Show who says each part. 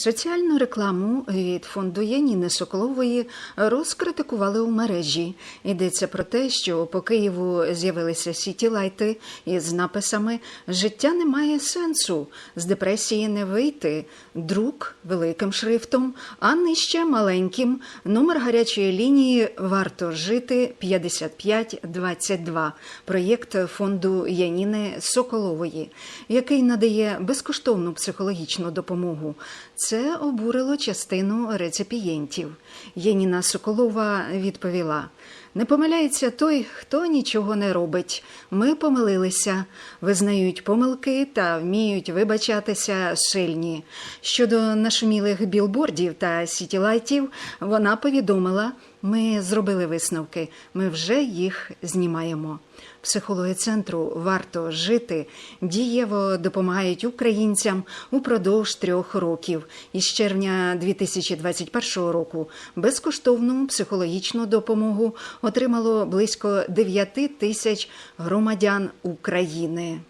Speaker 1: Соціальну рекламу від фонду Яніни Соколової розкритикували у мережі. Йдеться про те, що по Києву з'явилися сітілайти із написами Життя не має сенсу, з депресії не вийти, друк великим шрифтом, а нижче маленьким. Номер гарячої лінії варто жити 5522. Проєкт фонду Яніни Соколової, який надає безкоштовну психологічну допомогу. Це обурило частину реципієнтів. Яніна Соколова відповіла: не помиляється той, хто нічого не робить. Ми помилилися, визнають помилки та вміють вибачатися сильні. Щодо нашумілих білбордів та сітілайтів, вона повідомила. Ми зробили висновки, ми вже їх знімаємо. Психологи центру варто жити дієво допомагають українцям упродовж трьох років. Із червня 2021 року безкоштовну психологічну допомогу отримало близько 9 тисяч громадян України.